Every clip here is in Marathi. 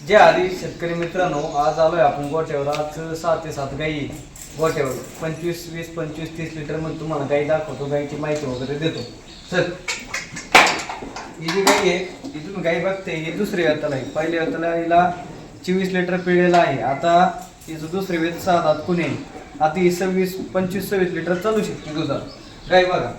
जे आधी शेतकरी मित्रांनो आज आलोय आपण गोट्यावर आज सहा ते सात गाई. आहे गोट्यावर पंचवीस वीस पंचवीस तीस लिटरमध्ये तुम्हाला गाई दाखवतो गाईची माहिती वगैरे देतो. सर ही जी गाई आहे ही तुम्ही गाई बघते ही दुसरी व्यताला आहे पहिल्या व्यताला हिला चोवीस लिटर पिळलेला आहे. आता हिचं दुसरी वेत सहा दात कुणी आहे. आता ही सव्वीस पंचवीस सव्वीस लिटर चालू शकते दुधात. गाई बघा.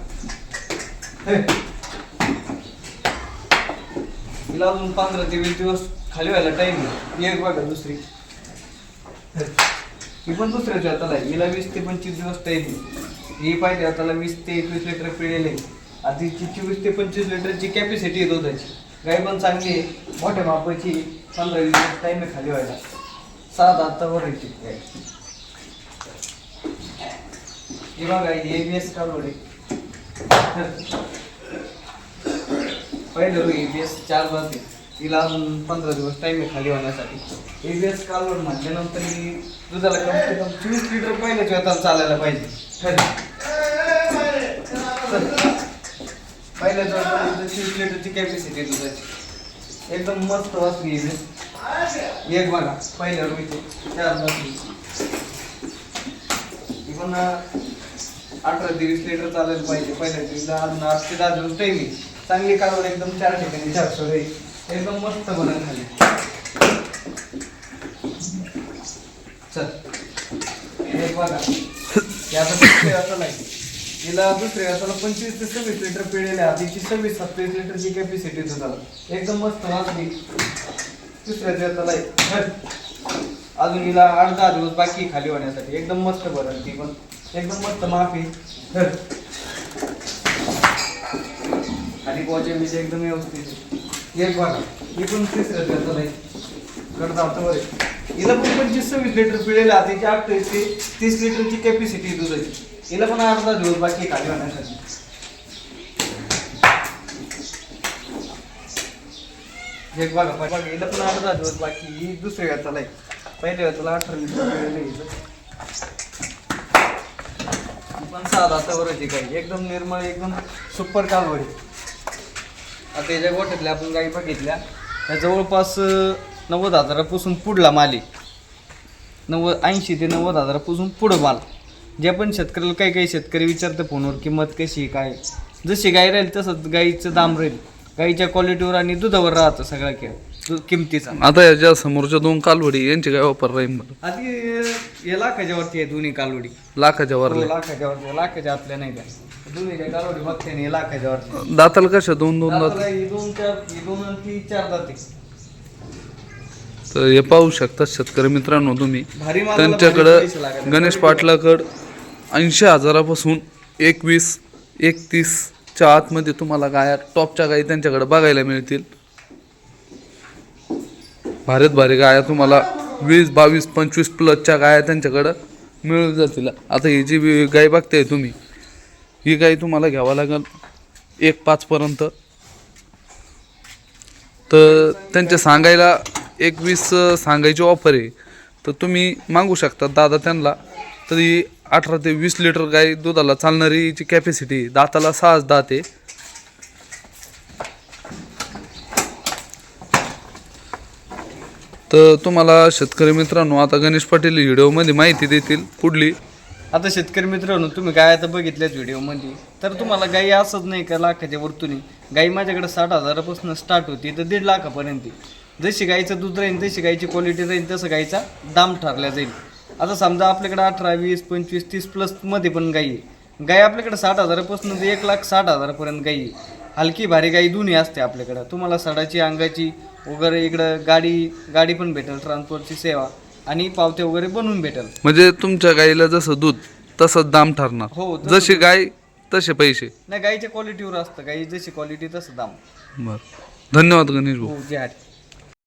हिला अजून पंधरा ते वीस दिवस खाली व्हायला टाइम आहे एक बघा दुसरी. ही पण दुसऱ्याच हाताला आहे. हिला वीस ते पंचवीस दिवस टाईम आहे. ही पाहिजे हाताला वीस ते एकवीस लिटर पिळेले आता हिची चोवीस ते पंचवीस लिटरची कॅपॅसिटी आहे दुधाची. गाय पण चांगली आहे. मोठ्या मापाची पंधरा वीस दिवस टाईम आहे खाली व्हायला. सात आतावर यायची गाय. हे बघा ही एबीएस कालवडे पहिलं एस चार जाते तिला अजून पंधरा दिवस टाइम आहे खाली होण्यासाठी. एबीएस कालवड म्हटल्यानंतर ही दुधाला कम से कम चोवीस लिटर पहिल्याच वेताला चालायला पाहिजे. खरं. पहिल्याच वेताला चोवीस लिटरची कॅपॅसिटी दुधाची. एकदम मस्त वाचली एबीएस एक बघा पहिल्या रुपये चार वाचली ही पण अठरा ते वीस लिटर चालायला पाहिजे. पहिल्या दिवशी अजून आठ ते दहा दिवस टाइम आहे. चांगली कालवड एकदम चार ठिकाणी चार सोडे. एकदम मस्त बनत खाली चल. एक बघा. आता दुसऱ्या वेळाला तिला दुसऱ्या वेळाला पंचवीस ते सव्वीस लिटर पिळेले आधीची सव्वीस सत्तावीस लिटरची कॅपॅसिटी झाला एकदम मस्त वाजली दुसऱ्या वेळाला अजून हिला आठ दहा दिवस बाकी खाली होण्यासाठी. एकदम मस्त बरं ती पण. एकदम मस्त माफी आणि खाली पोहोचे म्हणजे एकदम व्यवस्थित एक बघा ही तिसऱ्या वेळाला आहे कडदावतं वर हिला पण पंचवीस सव्वीस लिटर पिळेल आहे तिची अठ्ठावीस ते तीस लिटरची कॅपॅसिटी दुधाची हिला पण अर्धा दिवस बाकी खाली होण्यासाठी. एक बघा बघा हिला पण अर्धा दिवस बाकी ही दुसऱ्या वेळाला आहे. पहिल्या वेळाला अठरा लिटर पिळेल पण सहा तवरची काही. एकदम निर्मळ एकदम सुपर कालवडी. आता याच्या गोठ्यातल्या आपण गाई बघितल्या. त्या जवळपास नव्वद हजारापासून पुढला माल आहे. नव्वद ऐंशी ते नव्वद हजारापासून पुढं माल. जे पण शेतकऱ्याला काही काही शेतकरी विचारतं फोनवर किंमत कशी आहे काय? जशी गाय राहील तसंच गाईचं दाम राहील. गाईच्या क्वालिटीवर आणि दुधावर राहतं सगळा खेळ दु- किमतीचा. आता याच्या समोरच्या दोन कालवडी यांची काय वापर राहील बरं आधी हे लाखाच्या वरती आहे दोन्ही कालवडी. लाखाच्या हो, वरले लाखाच्या वरती लाखाच्या आतल्या नाही त्या. दोन्ही ज्या कालवडी बघते ना लाखाच्या वरती. दाताला कशा? दोन दोन दात? दाताला ही दोन चार ही दोन आणि ती चार दाते. तर हे पाहू शकता शेतकरी मित्रांनो तुम्ही. भारी मालाला भारी पैसे त्यांच्याकडं. गणेश पाटलाकड ऐंशी हजारापासून एकवीस एकतीसच्या आतमध्ये तुम्हाला गाया टॉपच्या गायी त्यांच्याकडे बघायला मिळतील. भारीत भारी गाया तुम्हाला वीस बावीस पंचवीस प्लसच्या गाया त्यांच्याकडं मिळून जातील. आता ही जी गाय बघताय तुम्ही ही गाय तुम्हाला घ्यावं लागेल एक पाचपर्यंत तर त्यांच्या सांगायला एकवीस सांगायची ऑफर आहे. तर तुम्ही मागू शकता दादा त्यांना. तरी अठरा ते वीस लिटर गाय दुधाला चालणारी जी कॅपॅसिटी दाताला सहाच दात आहे. तर तुम्हाला शेतकरी मित्रांनो आता गणेश पाटील व्हिडिओमध्ये माहिती देतील पुढली. आता शेतकरी मित्रांनो तुम्ही गाय आता बघितल्याच व्हिडिओमध्ये? तर तुम्हाला गाई असंच नाही का लाखाच्या वरतून? गाई माझ्याकडे साठ हजारापासून स्टार्ट होती तर दीड लाखापर्यंत. जशी गाईचं दूध राहील तशी गाईची क्वालिटी राहील तसं गाईचा दाम ठरला जाईल. आता समजा आपल्याकडे अठरा वीस पंचवीस तीस प्लसमध्ये पण गाई आहे. गाई आपल्याकडे साठ हजारापासून ते एक लाख साठ हजारापर्यंत गाई आहे. हलकी भारी गाई दोन्ही असते आपल्याकडं. तुम्हाला सडाची अंगाची वगैरे इकडं गाडी गाडी पण भेटेल ट्रान्सपोर्टची सेवा. आणि पावते वगैरे बनवून भेटेल. म्हणजे तुमच्या गाईला जसं दूध तसंच दाम ठरणार. हो, जसं जशी गाय तसे पैसे. नाही गाईच्या क्वालिटीवर असतं. गाई जशी क्वालिटी तसं दाम. बर. धन्यवाद गणेश भाऊ हो जे आहे